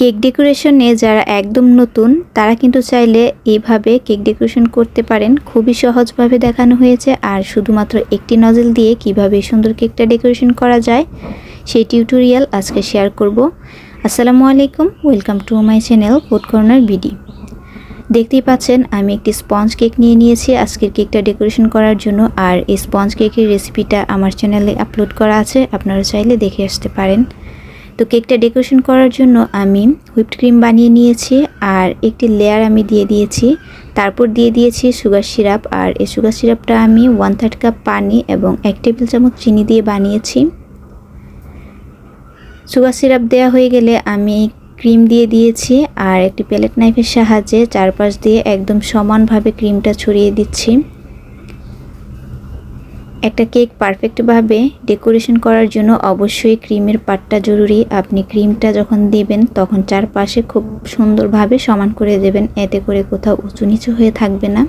Cake ডেকোরেশনে যারা একদম নতুন, তারা কিন্তু চাইলে এইভাবে কেক ডেকোরেশন করতে পারেন। খুবই সহজভাবে দেখানো হয়েছে। আর শুধুমাত্র একটি নজল দিয়ে কীভাবে সুন্দর কেকটা ডেকোরেশন করা যায়, সেই টিউটোরিয়াল আজকে শেয়ার করব। আসসালামু আলাইকুম, welcome to my channel food corner BD. দেখতেই পাচ্ছেন, আমি একটি স্পঞ্জ কেক নিয়ে নিয়েছি আজকের কেকটা ডেকোরেশন করার জন্য। আর এই স্পঞ্জ কেকের রেসিপিটা আমার চ্যানেলে আপলোড করা আছে, আপনারা চাইলে দেখে আসতে পারেন। তো কেকটা ডেকোরেশন করার জন্য আমি হুইপড ক্রিম বানিয়ে নিয়েছি আর একটি লেয়ার আমি দিয়ে দিয়েছি। তারপর দিয়ে দিয়েছি সুগার সিরাপ আর এই সুগার সিরাপটা আমি ওয়ান থার্ড কাপ পানি এবং এক টেবিল চামচ চিনি দিয়ে বানিয়েছি। সুগার সিরাপ দেওয়া হয়ে গেলে আমি ক্রিম দিয়ে দিয়েছি আর একটি প্যালেট নাইফের সাহায্যে চারপাশ দিয়ে একদম সমানভাবে ক্রিমটা ছড়িয়ে দিচ্ছি। একটা কেক পারফেক্টভাবে ডেকোরেশন করার জন্য অবশ্যই ক্রিমের পাটটা জরুরি। আপনি ক্রিমটা যখন দেবেন, তখন চারপাশে খুব সুন্দরভাবে সমান করে দেবেন। এতে করে কোথাও উঁচু নিচু হয়ে থাকবে না।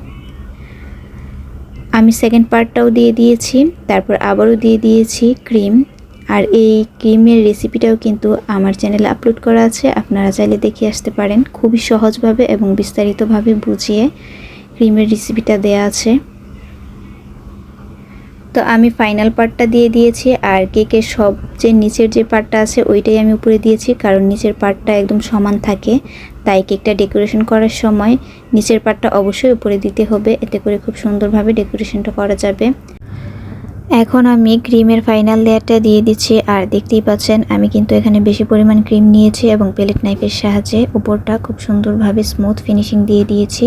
আমি সেকেন্ড পার্টটাও দিয়ে দিয়েছি, তারপর আবারও দিয়ে দিয়েছি ক্রিম। আর এই ক্রিমের রেসিপিটাও কিন্তু আমার চ্যানেলে আপলোড করা আছে, আপনারা চাইলে দেখে আসতে পারেন। খুবই সহজভাবে এবং বিস্তারিতভাবে বুঝিয়ে ক্রিমের রেসিপিটা দেয়া আছে। তো আমি ফাইনাল পার্টটা দিয়ে দিয়েছি আর কেকের সবচেয়ে নিচের যে পার্টটা আছে ওইটাই আমি উপরে দিয়েছি কারণ নিচের পার্টটা একদম সমান থাকে। তাই কেকটা ডেকোরেশন করার সময় নিচের পার্টটা অবশ্যই উপরে দিতে হবে, এতে করে খুব সুন্দরভাবে ডেকোরেশনটা করা যাবে। এখন আমি ক্রিমের ফাইনাল লেয়ারটা দিয়ে দিচ্ছি আর দেখতেই পাচ্ছেন আমি কিন্তু এখানে বেশি পরিমাণ ক্রিম নিয়েছি এবং প্লেট নাইফের সাহায্যে উপরটা খুব সুন্দরভাবে স্মুথ ফিনিশিং দিয়ে দিয়েছি।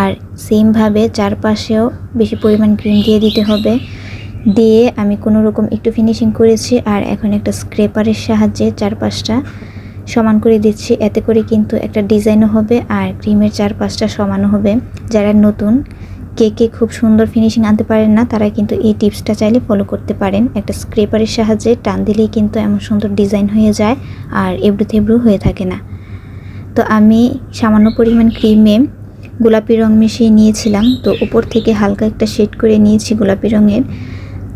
আর সেমভাবে চারপাশেও বেশি পরিমাণ ক্রিম দিয়ে দিতে হবে। দিয়ে আমি কোনো রকম একটু ফিনিশিং করেছি আর এখন একটা স্ক্রেপারের সাহায্যে চারপাশটা সমান করে দিচ্ছি। এতে করে কিন্তু একটা ডিজাইনও হবে আর ক্রিমের চারপাশটা সমানও হবে। যারা নতুন কেকে খুব সুন্দর ফিনিশিং আনতে পারেন না, তারা কিন্তু এই টিপসটা চাইলে ফলো করতে পারেন। একটা স্ক্রেপারের সাহায্যে টান দিলেই কিন্তু এমন সুন্দর ডিজাইন হয়ে যায় আর এবড়ো থেবড়ো হয়ে থাকে না। তো আমি সামান্য পরিমাণ ক্রিমে গোলাপি রং মিশিয়ে নিয়েছিলাম। তো উপর থেকে হালকা একটা শেড করে নিয়েছি গোলাপি রঙের।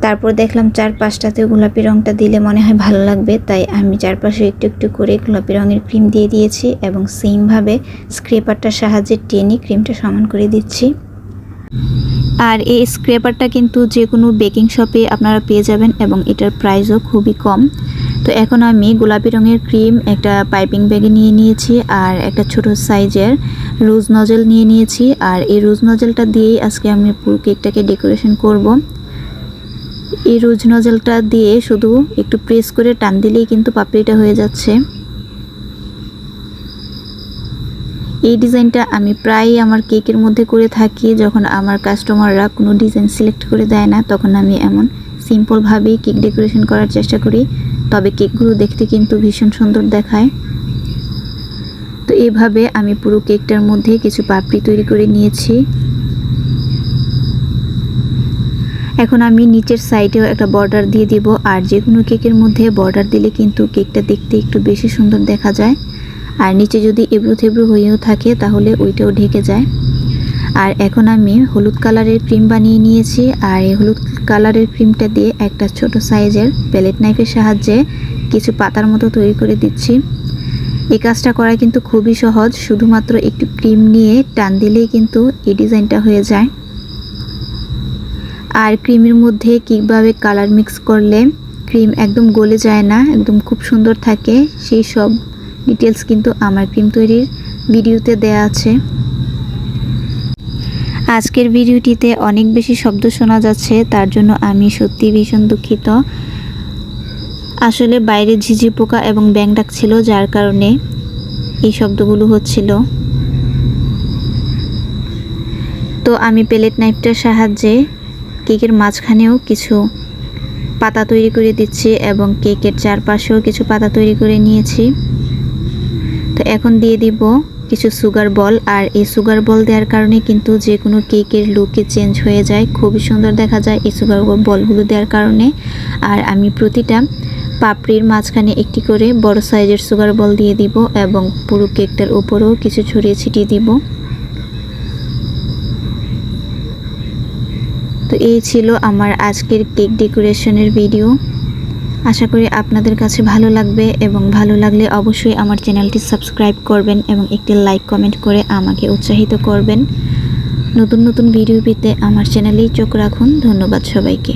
তারপর দেখলাম চারপাশটাতে গোলাপি রঙটা দিলে মনে হয় ভালো লাগবে, তাই আমি চারপাশে একটু একটু করে গোলাপি রঙের ক্রিম দিয়ে দিয়েছি এবং সেমভাবে স্ক্রেপারটার সাহায্যে টেনে ক্রিমটা সমান করে দিচ্ছি। আর এই স্ক্রেপারটা কিন্তু যে কোনো বেকিং শপে আপনারা পেয়ে যাবেন এবং এটার প্রাইসও খুবই কম। তো এখন আমি গোলাপি রঙের ক্রিম, একটা পাইপিং ব্যাগে নিয়ে নিয়েছি আর একটা ছোট সাইজের রোজ নজেল নিয়ে নিয়েছি। আর এই রোজ নজেলটা দিয়েই আজকে আমি পুরো কেকটাকে ডেকোরেশন করব। এই রোজ নজেলটা দিয়ে শুধু একটু প্রেস করে টান দিলেই কিন্তু পাপড়িটা হয়ে যাচ্ছে। এই ডিজাইনটা আমি প্রায় আমার কেকের মধ্যে করে থাকি। যখন আমার কাস্টমাররা কোনো ডিজাইন সিলেক্ট করে দেয় না, তখন আমি এমন সিম্পলভাবেই কেক ডেকোরেশন করার চেষ্টা করি। তবে কেকগুলো দেখতে কিন্তু ভীষণ সুন্দর দেখায়। তো এভাবে আমি পুরো কেকটার মধ্যে কিছু পাপড়ি তৈরি করে নিয়েছি। এখন আমি নিচের সাইডেও একটা বর্ডার দিয়ে দিব, আর যে কোনো কেকের মধ্যে বর্ডার দিলে কিন্তু কেকটা দেখতে একটু বেশি সুন্দর দেখা যায়। আর নিচে যদি এবড়ো থেবড়ো হয়েও থাকে, তাহলে ওইটাও ঢেকে যায়। আর এখন আমি হলুদ কালারের ক্রিম বানিয়ে নিয়েছি, আর এই হলুদ কালারের ক্রিমটা দিয়ে একটা ছোট সাইজের প্যালেট নাইফের সাহায্যে কিছু পাতার মতো তৈরি করে দিচ্ছি। এই কাজটা করা কিন্তু খুবই সহজ, শুধুমাত্র একটু ক্রিম নিয়ে টান দিলেই কিন্তু এই ডিজাইনটা হয়ে যায়। আর ক্রিমের মধ্যে কীভাবে কালার মিক্স করলে ক্রিম একদম গলে যায় না, একদম খুব সুন্দর থাকে, সেই সব ডিটেলস কিন্তু আমার ক্রিম তৈরির ভিডিওতে দেয়া আছে। আজকের ভিডিওটিতে অনেক বেশি শব্দ শোনা যাচ্ছে, তার জন্য আমি সত্যি ভীষণ দুঃখিত। আসলে বাইরে ঝিঝি পোকা এবং ব্যাং ডাকছিল যার কারণে এই শব্দগুলো হচ্ছিল। তো আমি প্লেট নাইফটার সাহায্যে কেকের মাঝখানেও কিছু পাতা তৈরি করে দিচ্ছি এবং কেকের চারপাশেও কিছু পাতা তৈরি করে নিয়েছি। তো এখন দিয়ে দিব কিছু সুগার বল, আর এই সুগার বল দেওয়ার কারণে কিন্তু যে কোনো কেকের লুকে চেঞ্জ হয়ে যায়, খুবই সুন্দর দেখা যায় এই সুগার বলগুলো দেওয়ার কারণে। আর আমি প্রতিটা পাপড়ির মাঝখানে একটি করে বড় সাইজের সুগার বল দিয়ে দিব এবং পুরো কেকটার উপরেও কিছু ছড়িয়ে ছিটিয়ে দিব। এই ছিল আমার আজকের কেক ডেকোরেশনের ভিডিও। আশা করি আপনাদের কাছে ভালো লাগবে এবং ভালো লাগলে অবশ্যই আমার চ্যানেলটি সাবস্ক্রাইব করবেন এবং একটি লাইক কমেন্ট করে আমাকে উৎসাহিত করবেন। নতুন নতুন ভিডিও পেতে আমার চ্যানেলেই চোখ রাখুন। ধন্যবাদ সবাইকে।